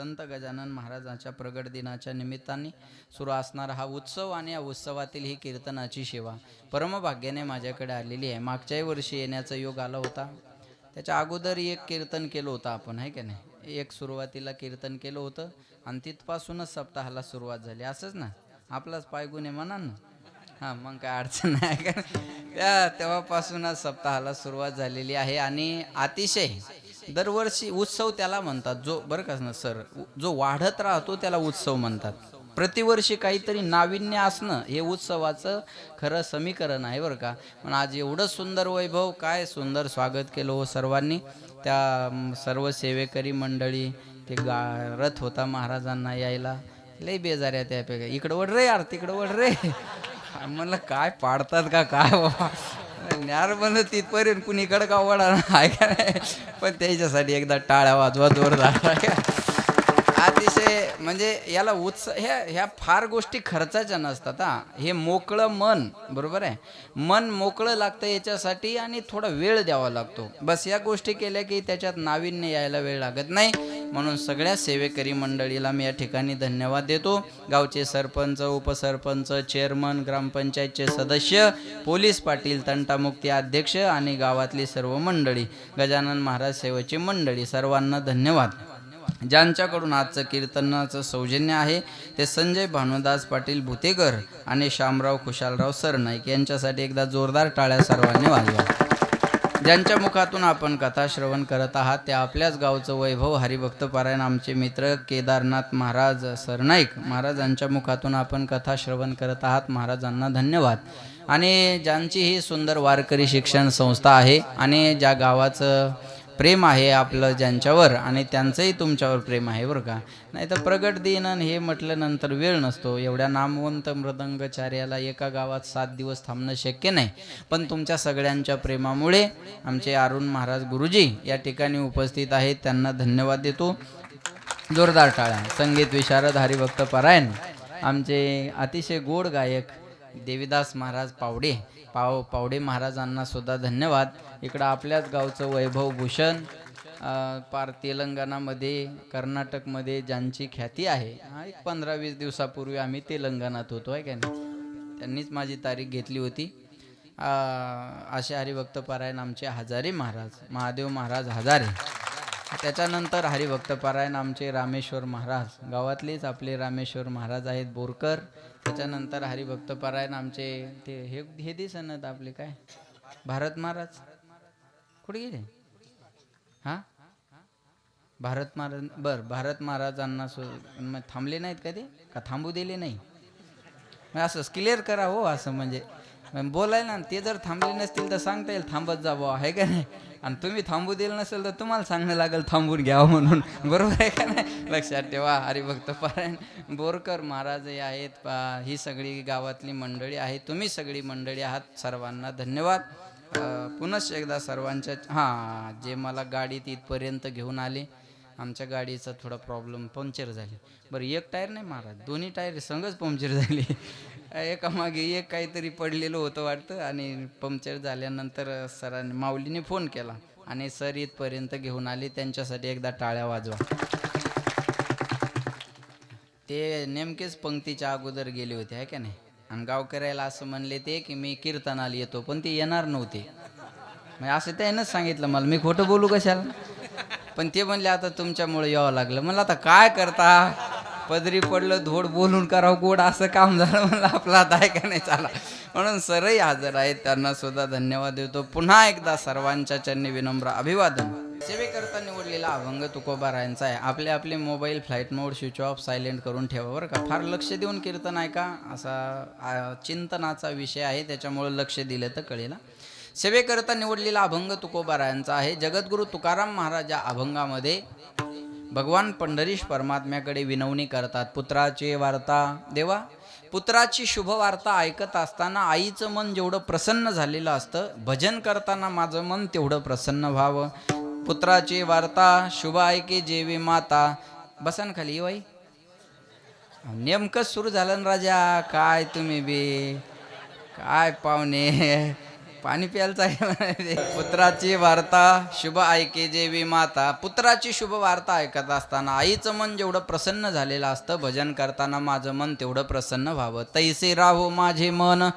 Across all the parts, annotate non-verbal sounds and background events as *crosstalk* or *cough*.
संत गजानन महाराजांच्या प्रगट दिनाच्या निमित्ताने सुरू असणारा हा उत्सव आणि या उत्सवातील ही कीर्तनाची सेवा परमभाग्याने माझ्याकडे आलेली आहे. मागच्याही वर्षी येण्याचा योग आला होता. त्याच्या अगोदर एक कीर्तन केलं होतं आपण आहे का नाही? एक सुरुवातीला कीर्तन केलं होतं आणि तिथपासूनच सप्ताहाला सुरुवात झाली. असंच ना? आपलाच पायगुणे म्हणा ना? हां मग काय अडचण नाही. का *laughs* त्या तेव्हापासूनच सप्ताहाला सुरुवात झालेली आहे आणि अतिशय दरवर्षी उत्सव त्याला म्हणतात. जो बरं का ना सर जो वाढत राहतो त्याला उत्सव म्हणतात. प्रतिवर्षी काहीतरी नाविन्य असणं हे उत्सवाचं खरं समीकरण आहे बरं का. पण आज एवढं सुंदर वैभव काय सुंदर स्वागत केलं हो सर्वांनी. त्या सर्व सेवेकरी मंडळी ते गा रथ होता महाराजांना यायला. लई बेजाऱ्या त्यापेक्षा. इकडं वड रे यार तिकडं वड रे. *laughs* म्हणलं काय पाडतात का काय बाबा? न्यार बन तिथपर्यंत कुणीकडं का वडा आहे का नाही? पण त्याच्यासाठी एकदा टाळ्या वाजवा जोरदार. अतिशय म्हणजे याला उत्साह ह्या ह्या फार गोष्टी खर्चाच्या नसतात हा. हे मोकळं मन बरोबर आहे? मन मोकळं लागतं याच्यासाठी आणि थोडा वेळ द्यावा लागतो. बस या गोष्टी केल्या की त्याच्यात नाविन्य यायला वेळ लागत नाही. म्हणून सगळ्या सेवेकरी मंडळीला मी या ठिकाणी धन्यवाद देतो. गावचे सरपंच उपसरपंच चेअरमन ग्रामपंचायतचे सदस्य पोलीस पाटील तंटामुक्ती अध्यक्ष आणि गावातली सर्व मंडळी गजानन महाराज सेवेची मंडळी सर्वांना धन्यवाद. ज्यांच्याकडून आजचं कीर्तनाचं सौजन्य आहे ते संजय भानुदास पाटील भुतेकर आणि शामराव खुशालराव सरनाईक यांच्यासाठी एकदा जोरदार टाळ्या सर्वांनी वाजवा. ज्यांच्या मुखातून आपण कथा श्रवण करत आहात त्या आपल्याच गावचं वैभव हरिभक्तपारायण आमचे मित्र केदारनाथ महाराज सरनाईक महाराजांच्या मुखातून आपण कथा श्रवण करत आहात. महाराजांना धन्यवाद. आणि ज्यांची ही सुंदर वारकरी शिक्षण संस्था आहे आणि ज्या गावाचं प्रेम आहे आपलं ज्यांच्यावर आणि त्यांचंही तुमच्यावर प्रेम आहे बरं का? नाही तर प्रगट दिन हे म्हटल्यानंतर वेळ नसतो. एवढ्या नामवंत मृदंगचार्याला एका गावात सात दिवस थांबणं शक्य नाही. पण तुमच्या सगळ्यांच्या प्रेमामुळे आमचे अरुण महाराज गुरुजी या ठिकाणी उपस्थित आहेत. त्यांना धन्यवाद देतो. जोरदार टाळ्या. संगीत विशारद हरिभक्त पारायण. आमचे अतिशय गोड गायक देवीदास महाराज पावडे. पाव पावडे महाराजांना सुद्धा धन्यवाद. इकडं आपल्याच गावचं वैभव भूषण पार तेलंगणामध्ये कर्नाटकमध्ये ज्यांची ख्याती आहे हा एक पंधरा वीस दिवसापूर्वी आम्ही तेलंगणात होतो आहे का नाही? त्यांनीच माझी तारीख घेतली होती. असे हरिभक्त पारायण आमचे हजारे महाराज महादेव महाराज हजारे. त्याच्यानंतर हरिभक्त पारायण आमचे रामेश्वर महाराज गावातलेच आपले रामेश्वर महाराज आहेत बोरकर त्याच्यानंतर हरिभक्त पारायण आमचे ते हे हे दिसनत आपले काय? भारत महाराज. कुठे गेले? हां? भारत महाराज बर भारत महाराजांना सु मग थांबले नाहीत का ते? का थांबू दिले नाही? असंच क्लिअर करा हो असं म्हणजे. बोलायला ना ते जर थांबले नसतील तर सांगता येईल थांबत जा बुवा आहे का नाही? आणि तुम्ही थांबू दिलं नसेल तर तुम्हाला सांगणं लागेल थांबून घ्यावं म्हणून. बरोबर आहे का नाही? लक्षात ठेवा हरिभक्त पारायण. बोरकर महाराज हे आहेत पा- ही सगळी गावातली मंडळी आहे तुम्ही सगळी मंडळी आहात सर्वांना धन्यवाद. अं, पुनश्च एकदा सर्वांच्या हां जे मला गाडीत इथपर्यंत घेऊन आले आमच्या गाडीचा थोडा प्रॉब्लेम पंक्चर झाली. बरं एक टायर नाही महाराज दोन्ही टायर संगच पंक्चर झाली. *laughs* एकामागे एक काहीतरी पडलेलं होतं वाटतं आणि पंक्चर झाल्यानंतर सरांनी माऊलीने फोन केला आणि सर इथपर्यंत घेऊन आले त्यांच्यासाठी एकदा टाळ्या वाजवा. ते नेमकेच पंक्तीच्या अगोदर गेले होते आहे का नाही? आणि गावकऱ्याला असं म्हणले ते की मी कीर्तनाला येतो पण ते येणार नव्हते. मग असं त्यानंच सांगितलं मला. मी खोटं बोलू कशाला? पण ते म्हणले आता तुमच्यामुळे यावं लागलं. म्हणलं आता काय करता? पदरी पडलं धोड बोलून करावं गोड असं काम झालं. म्हणलं आपला आता आहे का नाही चाला. म्हणून सरही हजर आहेत. त्यांना सुद्धा धन्यवाद देतो. पुन्हा एकदा सर्वांच्या चरणी विनम्र अभिवादन. सेवेकरता निवडलेला अभंग तुकोबारायांचा आहे. आपले आपले mobile flight mode switch off silent करून ठेवा बरं का. फार लक्ष देऊन कीर्तन आहे का असा चिंतनाचा विषय आहे. त्याच्यामुळे लक्ष दिलं तर कळेल सेवेकरता निवडलेला अभंग तुकोबारायांचा आहे. जगद्गुरु तुकाराम महाराज या अभंगामध्ये भगवान पंढरीश परमात्म्याकडे विनवणी करतात. पुत्राची वार्ता देवा पुत्राची शुभ वार्ता ऐकत असताना आईचं मन जेवढं प्रसन्न झालेलं असतं भजन करताना माझं मन तेवढं प्रसन्न व्हावं. पुत्राची वार्ता शुभ ऐके जेवी माता. बसन खाली बाई. नेमकं सुरू झालं ना राजा. काय तुम्ही बी? काय पाहुणे? पाणी प्यायला आहे पुत्राची वार्ता शुभ ऐके जेवी माता. पुत्राची शुभ वार्ता ऐकत असताना आईचं मन जेवढं प्रसन्न झालेलं असतं भजन करताना माझं मन तेवढं प्रसन्न व्हावं. तैसे राहो माझे मन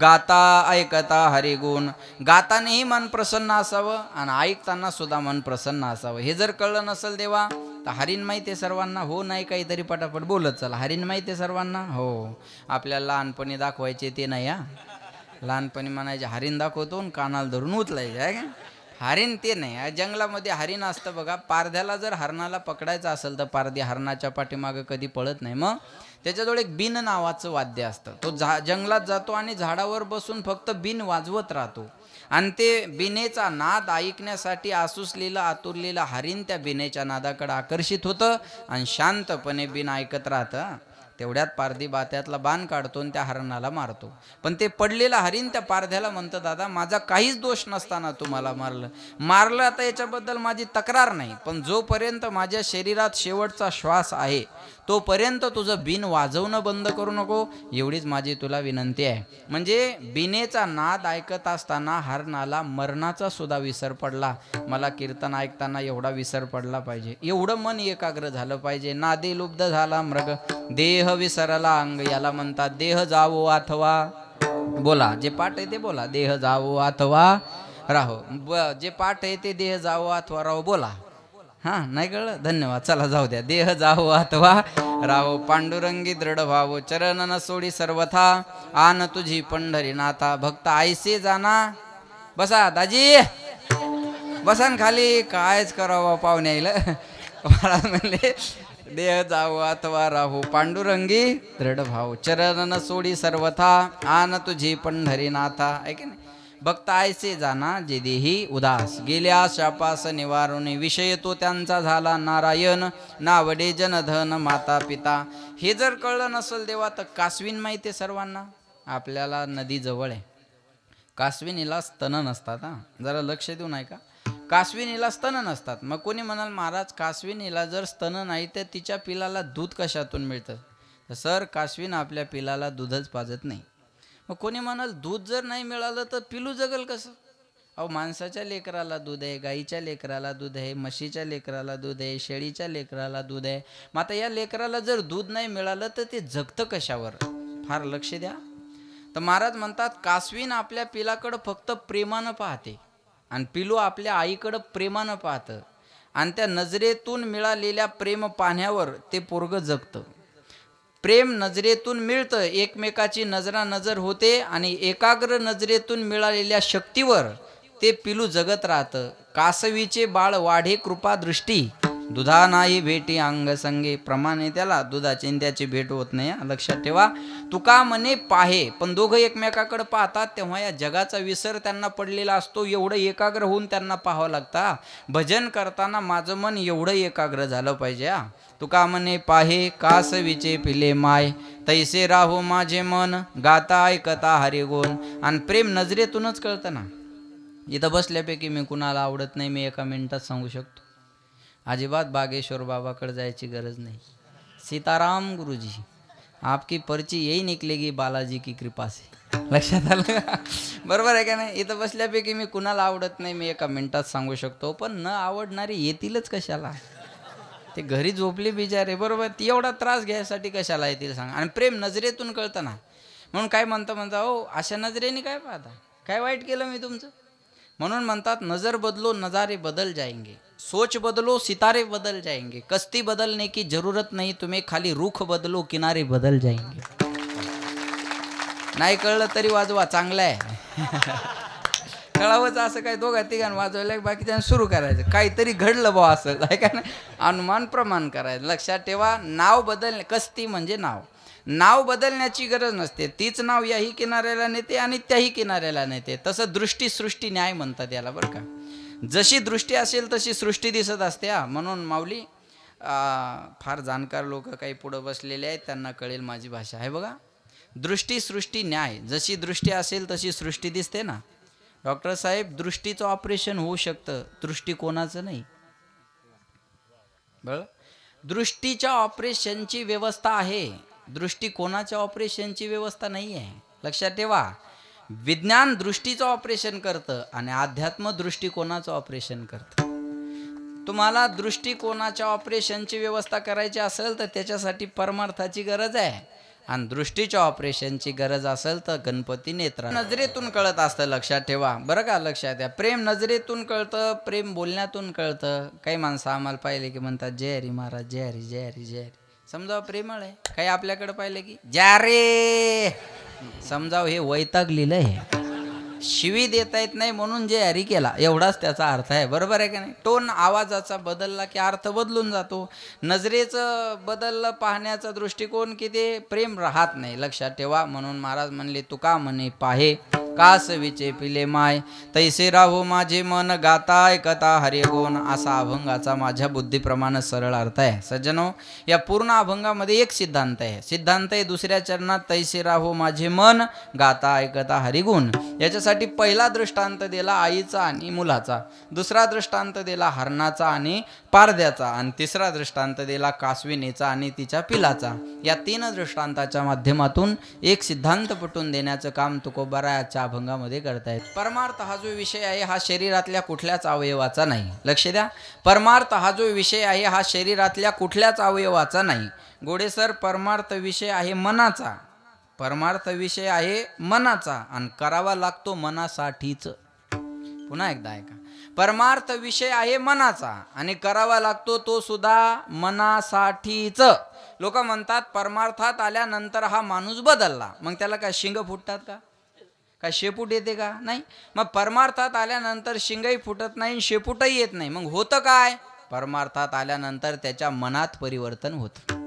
गाता ऐकता हरिगुण. गातानेही मन प्रसन्न असावं आणि ऐकताना सुद्धा मन प्रसन्न असावं. हे जर कळलं नसेल देवा तर हरीण माहिती आहे सर्वांना. हो नाही काहीतरी पटापट बोलत चला. हरीण माहिती आहे सर्वांना? हो. आपल्याला लहानपणी दाखवायचे ते नाही हा? लहानपणी म्हणायचे हरिण दाखवतो कानाला धरून उचलायचे आहे का? हरिण ते नाही जंगलामध्ये हरिण असतं बघा. पारध्याला जर हरणाला पकडायचं असेल तर पारधी हरणाच्या पाठीमागं कधी पळत नाही. मग त्याच्याजवळ एक बिन नावाचं वाद्य असतं. तो झा जंगलात जातो आणि झाडावर बसून फक्त बिन वाजवत राहतो. आणि ते बिनेचा नाद ऐकण्यासाठी आसुसलेलं आतुरलेलं हरिण त्या बिनेच्या नादाकडे आकर्षित होतं आणि शांतपणे बिन ऐकत राहतं तेवढ्यात पारधी बात्यातला बाण काढतो आणि त्या हरणाला मारतो. पण ते पडलेलं हरिण त्या पारध्याला म्हणतं दादा माझा काहीच दोष नसताना तुम्हाला मारलं. मारलं आता याच्याबद्दल माझी तक्रार नाही पण जोपर्यंत माझ्या शरीरात शेवटचा श्वास आहे तोपर्यंत तुझं बिन वाजवणं बंद करू नको. एवढीच माझी तुला विनंती आहे. म्हणजे बिनेचा नाद ऐकत असताना हरणाला मरणाचा सुद्धा विसर पडला. मला कीर्तन ऐकताना एवढा विसर पडला पाहिजे. एवढं मन एकाग्र झालं पाहिजे. नादे लुब्ध झाला मृग. देह विसरला अंग याला म्हणतात देह जावो अथवा बोला जे पाठ आहे ते बोला देह जावो अथवा राहो. ब- जे पाठ आहे ते देह जावो अथवा राहो बोला. हा नाही कळलं? धन्यवाद. चला जाऊ द्या. देह जावो अथवा राहो पांडुरंगी दृढ व्हावो चरण न सोडी सर्वथा आन तुझी पंढरी नाथा भक्त आयसे जाना. बसा दाजी. बसा न खाली. कायच करावं पाहुण्याला आईला महाराज म्हणले देह जावो अथवा राहू पांडुरंगी दृढ भाऊ चरण न सोडी सर्वथा आन तुझी पंढरीनाथा ऐके नाही? भक्त आयसे जाना जे देही उदास. गेल्या शापास निवारून विषय तो त्यांचा झाला नारायण. नावडे जनधन माता पिता हे जर कळलं नसेल देवा तर कासवीन माहिती आहे सर्वांना? आपल्याला नदी जवळ आहे कासविनीला स्तन नसतात हा. जरा लक्ष देऊ नाही का? कासविनीला स्तन नसतात. मग कोणी म्हणाल महाराज कासविनीला जर स्तन नाही तर तिच्या पिलाला दूध कशातून मिळतं? तर सर कासवीन आपल्या पिलाला दूधच पाजत नाही. मग कोणी म्हणाल दूध जर नाही मिळालं तर पिलू जगल कसं? अहो माणसाच्या लेकराला दूध आहे गाईच्या लेकराला दूध आहे म्हशीच्या लेकराला दूध आहे शेळीच्या लेकराला दूध आहे. मग आता या लेकराला जर दूध नाही मिळालं तर ते जगतं कशावर? फार लक्ष द्या. तर महाराज म्हणतात कासवीन आपल्या पिलाकडं फक्त प्रेमानं पाहते. आणि पिलू आपल्या आईकडं प्रेमानं पाहतं. आणि त्या नजरेतून मिळालेल्या प्रेम पाहण्यावर ते पोरग जगतं. प्रेम नजरेतून मिळतं एकमेकाची नजरा नजर होते आणि एकाग्र नजरेतून मिळालेल्या शक्तीवर ते पिलू जगत राहतं. कासवीचे बाळ वाढे कृपा दृष्टी दुधा नाही भेटी अंग संगे प्रमाणे त्याला दुधाची त्याची भेट होत नाही. हा, लक्षात ठेवा. तुका म्हणे पाहे पण दोघं एकमेकाकडे पाहतात तेव्हा या जगाचा विसर त्यांना पडलेला असतो. एवढं एकाग्र होऊन त्यांना पाहावं लागता भजन करताना माझं मन एवढं एकाग्र झालं पाहिजे हा. तुका म्हणे पाहे कासवीचे पिले माय तैसे राहो माझे मन गाता ऐकता हरिगोन आणि प्रेम नजरेतूनच कळतं ना. इथं बसल्यापैकी मी कुणाला आवडत नाही मी एका मिनिटात सांगू शकतो. अजिबात बागेश्वर बाबाकडे जायची गरज नाही. सीताराम गुरुजी आपकी पर्ची यही निकलेगी बालाजी की कृपा से. लक्षात आलं का? बरोबर आहे का नाही? इथं बसल्यापैकी मी कुणाला आवडत नाही मी एका मिनिटात सांगू शकतो पण न आवडणारे येतीलच कशाला? ते घरी झोपले बिचारे बरोबर? ती एवढा त्रास घ्यायसाठी कशाला येतील सांगा? आणि प्रेम नजरेतून कळतं ना. म्हणून काय म्हणता म्हणता हो अशा नजरेने काय पाहता? काय वाईट केलं मी तुमचं? म्हणून म्हणतात नजर बदलो नजारे बदल जाएंगे. सोच बदलो सितारे बदल जाएंगे। कस्ती बदलने की जरूरत नहीं तुम्हें खाली रुख बदलो किनारे बदल जाएंगे। नाही कळलं तरी वाजवा चांगलं आहे. *laughs* कळावंच असं काय दोघा तिघांना वाजवायला बाकीच्या सुरू करायचं. काहीतरी घडलं बा असं. काय का नाही? अनुमान प्रमाण करायचं. लक्षात ठेवा नाव बदलणे कस्ती म्हणजे नाव. नाव बदलण्याची गरज नसते. तीच नाव याही किनाऱ्याला नेते आणि त्याही किनाऱ्याला नेते. तसं दृष्टी सृष्टी न्याय म्हणतात याला बरं का. जशी दृष्टी असेल तशी सृष्टी दिसत असते हा. म्हणून माऊली फार जाणकार लोक काही पुढं बसलेले आहेत त्यांना कळेल माझी भाषा. आहे बघा दृष्टी सृष्टी न्याय. जशी दृष्टी असेल तशी सृष्टी दिसते ना. डॉक्टर साहेब दृष्टीचं ऑपरेशन होऊ शकतं. दृष्टिकोनाचं नाही. बळ दृष्टीच्या ऑपरेशनची व्यवस्था आहे. दृष्टिकोनाच्या ऑपरेशनची व्यवस्था नाही आहे लक्षात ठेवा. विज्ञान दृष्टीचं ऑपरेशन करतं आणि अध्यात्म दृष्टिकोनाचं ऑपरेशन करतं. तुम्हाला दृष्टिकोनाच्या ऑपरेशनची व्यवस्था करायची असेल तर त्याच्यासाठी परमार्थाची गरज आहे. आणि दृष्टीच्या ऑपरेशनची गरज असेल तर गणपती नेत्र नजरेतून कळत असतं लक्षात ठेवा. बरं का? लक्षात द्या. प्रेम नजरेतून कळतं प्रेम बोलण्यातून कळतं. काही माणसं आम्हाला पाहिले की म्हणतात जय हरी महाराज जय हरी जय हरी जय हरी. समजा प्रेमळ आहे? काही आपल्याकडे पाहिलं की? ज्या रे! समजावं हे वैतागलेलं आहे शिवी देता येत नाही म्हणून जे हरी केला एवढाच त्याचा अर्थ आहे. बरोबर आहे का नाही? टोन आवाजाचा बदलला की अर्थ बदलून जातो. नजरेचं बदललं पाहण्याचा दृष्टिकोन की ते प्रेम राहत नाही. लक्षात ठेवा म्हणून महाराज म्हणले तुका म्हणे पाहे कास विचे पिले माय? तैसे राहो माझे मन गाताय कथा हरे गुण असा अभंगाचा माझ्या बुद्धीप्रमाणे सरळ अर्थ आहे. सज्जनो या पूर्ण अभंगामध्ये एक सिद्धांत आहे. सिद्धांत आहे दुसऱ्या चरणात तैसे राहो माझे मन गाता ऐकता हरिगुण. याच्यासाठी त्यासाठी पहिला दृष्टांत दिला आईचा आणि मुलाचा. दुसरा दृष्टांत दिला हरणाचा आणि पारद्याचा. आणि तिसरा दृष्टांत दिला कासविनीचा आणि तिच्या पिलाचा. या तीन दृष्टांताच्या माध्यमातून एक सिद्धांत पटवून देण्याचं काम तुकोबाराच्या अभंगामध्ये करतायत परमार्थ हा जो विषय आहे हा शरीरातल्या कुठल्याच अवयवाचा नाही. लक्ष द्या. परमार्थ हा जो विषय आहे हा शरीरातल्या कुठल्याच अवयवाचा नाही. गोडेसर परमार्थ विषय आहे मनाचा. परमार्थ विषय आहे मनाचा आणि करावा लागतो मनासाठीच. पुन्हा एकदा ऐका. परमार्थ विषय आहे मनाचा आणि करावा लागतो तो सुद्धा मनासाठीच. लोक म्हणतात परमार्थात आल्यानंतर हा माणूस बदलला. मग त्याला काय शिंग फुटतात का? काय शेपूट येते का? नाही. मग परमार्थात आल्यानंतर शिंगही फुटत नाही शेपूटही येत नाही. मग होतं काय? परमार्थात आल्यानंतर त्याच्या मनात परिवर्तन होतं.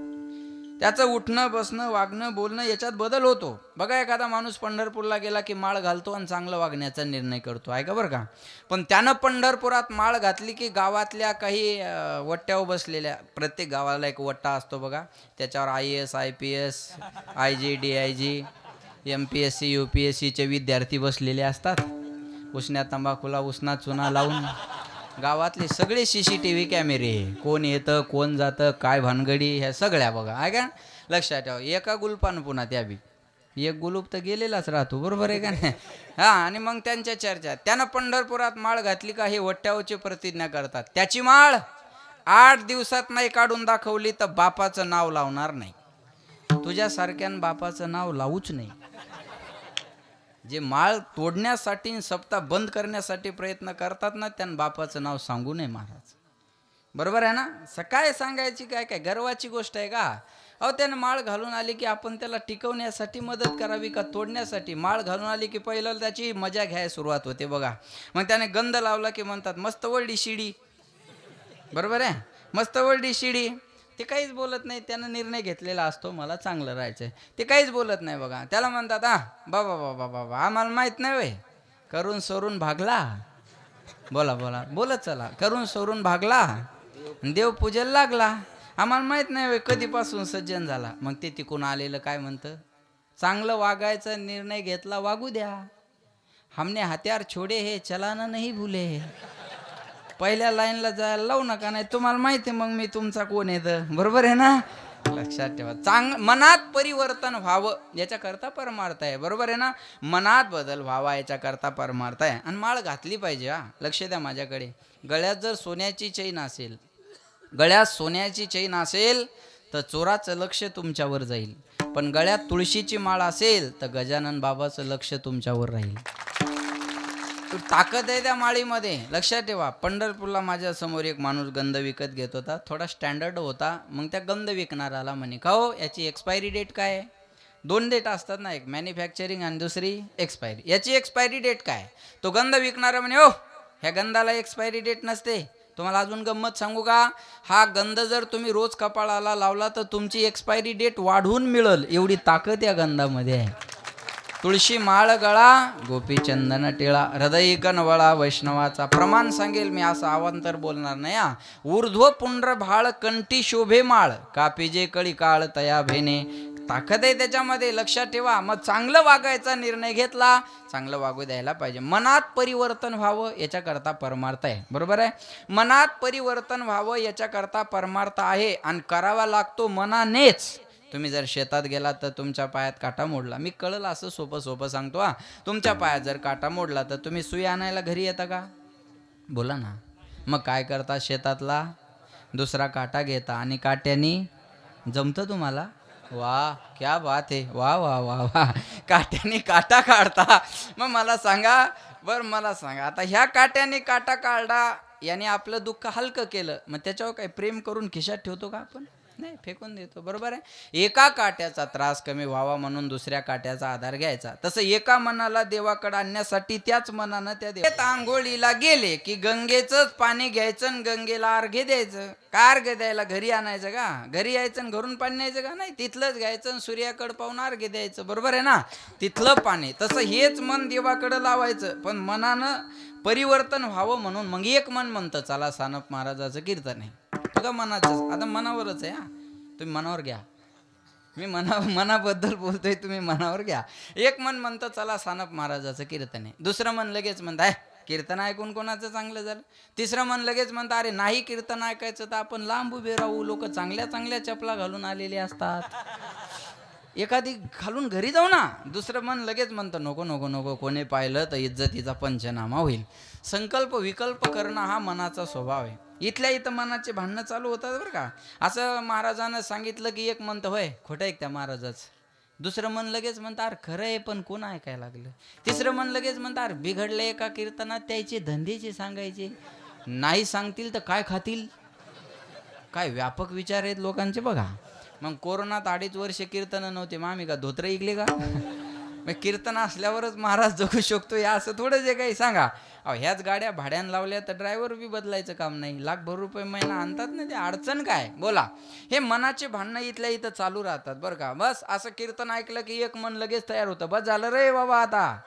त्याचं उठणं बसणं वागणं बोलणं याच्यात बदल होतो. बघा एखादा माणूस पंढरपूरला गेला की माळ घालतो आणि चांगलं वागण्याचा निर्णय करतो. ऐका बरं का? पण त्यानं पंढरपुरात माळ घातली की गावातल्या काही वट्ट्यावर बसलेल्या प्रत्येक गावाला एक वट्टा असतो बघा. त्याच्यावर I S I P S I G D I G M P S C U P S सीचे विद्यार्थी बसलेले असतात. उसण्या तंबाखूला उसना चुना लावून गावातले सगळे सी सी टी व्ही कॅमेरे. कोण येतं कोण जातं काय भानगडी ह्या सगळ्या बघा. आहे का? लक्षात ठेवा. एका गुलपान पुन्हा त्या बी. एक गुलूप तर गेलेलाच राहतो. बरोबर आहे का नाही? हा आणि मग त्यांच्या चर्चा. त्यानं पंढरपुरात माळ घातली का हे वट्ट्यावची प्रतिज्ञा करतात. त्याची माळ आठ दिवसात नाही काढून दाखवली तर बापाचं नाव लावणार नाही. तुझ्यासारख्यान बापाचं नाव लावूच नाही. जे माळ तोडण्यासाठी सप्ताह बंद करण्यासाठी प्रयत्न करतात ना त्यानं बापाचं नाव सांगू नये महाराज. बरोबर आहे ना? सकाळी सांगायची काय काय? गर्वाची गोष्ट आहे का? अहो त्यानं माळ घालून आली की आपण त्याला टिकवण्यासाठी मदत करावी का तोडण्यासाठी? माळ घालून आली की पहिलं त्याची मजा घ्यायला सुरुवात होते बघा. मग त्याने गंध लावला की म्हणतात मस्त वळडी शिडी. बरोबर आहे? मस्त वळडी शिडी. ते काहीच बोलत नाही त्यानं निर्णय घेतलेला असतो मला चांगलं राहायचंय. ते काहीच बोलत नाही बघा. त्याला म्हणतात हा बाबा बाबा बाबा आम्हाला माहीत नाही वय करून सोडून भागला. बोला बोला. बोलत चला. करून सोडून भागला. देव पूजेला लागला. आम्हाला माहीत नाही वय कधीपासून सज्जन झाला. मग ते तिकून आलेलं काय म्हणतं? चांगलं वागायचा निर्णय घेतला वागू द्या. हमने हत्यार छोडे हे चलाना नाही भुले. पहिल्या लाईनला जायला लावू नका नाही तुम्हाला माहिती मग मी तुमचा कोण येतं बरोबर आहे ना? लक्षात ठेवा. चांग मनात परिवर्तन व्हावं याच्याकरता परमार्थ आहे. बरोबर आहे ना? मनात बदल व्हावा याच्याकरता परमार्थ आहे. आणि माळ घातली पाहिजे हा. लक्ष द्या माझ्याकडे. गळ्यात जर सोन्याची चैन असेल गळ्यात सोन्याची चैन असेल तर चोराचं लक्ष तुमच्यावर जाईल. पण गळ्यात तुळशीची माळ असेल तर गजानन बाबाचं लक्ष तुमच्यावर राहील. तू ताकद आहे त्या माळीमध्ये. लक्षात ठेवा पंढरपूरला माझ्यासमोर एक माणूस गंध विकत घेत होता. थोडा स्टँडर्ड होता. मग त्या गंध विकणाराला म्हणे का हो याची एक्सपायरी डेट काय आहे? दोन डेट असतात ना एक मॅन्युफॅक्चरिंग आणि दुसरी एक्सपायरी याची एक्सपायरी डेट काय? तो गंध विकणारा म्हणे ओ ह्या गंधाला एक्सपायरी डेट नसते. तुम्हाला अजून गंमत सांगू का? हा गंध जर तुम्ही रोज कपाळाला लावला तर तुमची एक्सपायरी डेट वाढवून मिळेल. एवढी ताकद या गंधामध्ये आहे. तुळशी माळ गळा गोपीचंदन टिळा हृदय कनवळा वैष्णवाचा प्रमाण सांगेल मी असं आवांतर बोलणार नाही हा. ऊर्ध्व पुंड्र भाळ कंठी शोभे माळ कापिजे कळी काळ तया भेने ताकद आहे त्याच्यामध्ये लक्षात ठेवा. मग चांगलं वागायचा निर्णय घेतला चांगलं वागू द्यायला पाहिजे. मनात परिवर्तन व्हावं याच्याकरता परमार्थ आहे. बरोबर आहे? मनात परिवर्तन व्हावं याच्याकरता परमार्थ आहे. आणि करावा लागतो मनानेच. तुम्ही जर शेतात गेलात तर तुमच्या पायात काटा मोडला. मी कळलं असं सोपं सोपं सांगतो हा. तुमच्या पायात जर काटा मोडला तर तुम्ही सुई आणायला घरी येता का? बोला ना. मग काय करता शेतातला? दुसरा काटा घेता आणि काट्यानी जमतं तुम्हाला? वा क्या बात आहे. वा वा वा वा. काट्याने काटा काढता. मग मला सांगा बरं मला सांगा. आता ह्या काट्याने काटा काढला याने आपलं दुःख हलकं केलं. मग त्याच्यावर काही प्रेम करून खिशात ठेवतो का आपण? नाही फेकून देतो. बरोबर आहे? एका काट्याचा त्रास कमी व्हावा म्हणून दुसऱ्या काट्याचा आधार घ्यायचा. तसं एका मनाला देवाकडे आणण्यासाठी त्याच मनानं त्या देव आंघोळीला गेले की गंगेचंच पाणी घ्यायचं आणि गंगेला अर्घे द्यायचं. का अर्घे द्यायला घरी आणायचं का? घरी यायचं आणि घरून पाणी न्यायचं का? नाही तिथलंच घ्यायचं आणि सूर्याकडे पाहून अर्घे द्यायचं. बरोबर आहे ना? तिथलं पाणी. तसं हेच मन देवाकडे लावायचं. पण मनानं परिवर्तन व्हावं म्हणून मग एक मन म्हणतं चला सानप महाराजाचं कीर्तन आहे. तुझं मनाचं आता मनावरच आहे हा. तुम्ही मनावर घ्या. मी मना मनाबद्दल बोलतोय तुम्ही मनावर घ्या. एक मन म्हणतं चला सानप महाराजाचं कीर्तन आहे. दुसरं मन लगेच म्हणतं कीर्तन ऐकून कोणाचं चांगलं झालं? तिसरं मन लगेच म्हणतं अरे नाही कीर्तन ऐकायचं तर आपण लांब उभे राहू. लोक चांगल्या चांगल्या चपला घालून आलेले असतात. एखादी घालून घरी जाऊ ना दुसरं मन लगेच म्हणतं नको नको नको कोणी पाहिलं तर इज्जतीचा पंचनामा होईल. संकल्प विकल्प करणं हा मनाचा स्वभाव आहे. इथल्या इथं मनाचे भांडणं चालू होतात बरं का. असं महाराजानं सांगितलं की एक म्हणतं होय खोटं आहे त्या महाराजाचं. दुसरं मन लगेच म्हणतं अरे खरं आहे पण कोण ऐकायला लागलं? तिसरं मन लगेच म्हणतं अरे बिघडलं एका कीर्तनात त्याचे धंदेचे सांगायचे. नाही सांगतील तर काय खातील? काय व्यापक विचार आहेत लोकांचे बघा. मग कोरोनात अडीच वर्ष कीर्तन नव्हते. मग आम्ही का धोत्र ऐकले का? मग कीर्तन असल्यावरच महाराज जगू शकतो या असं थोडं जे काही सांगा. अहो ह्याच गाड्या भाड्यानं लावल्या तर ड्रायव्हर बी बदलायचं काम नाही. लाखभर रुपये महिना आणतात ना ते अडचण काय? बोला. हे मनाचे भांडणं इथल्या इथं चालू राहतात बरं का. बस असं कीर्तन ऐकलं की एक मन लगेच तयार होतं. बस झालं रे बाबा आता.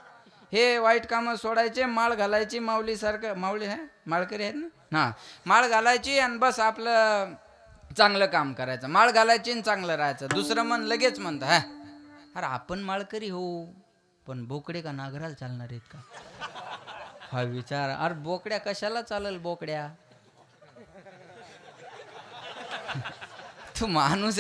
हे वाईट कामं सोडायचे माळ घालायची माऊलीसारखं माऊली आहे माळकरी आहेत ना? हां. माळ घालायची आणि बस आपलं चांगलं काम करायचं माळ घालायची आणि चांगलं राहायचं. दुसरं मन लगेच म्हणतं हा अरे आपण माळकरी हो पण बोकडे का नागराला चालणार आहेत का? हा विचार अरे बोकड्या कशाला चालल बोकड्या? *laughs* तू माणूस आहे.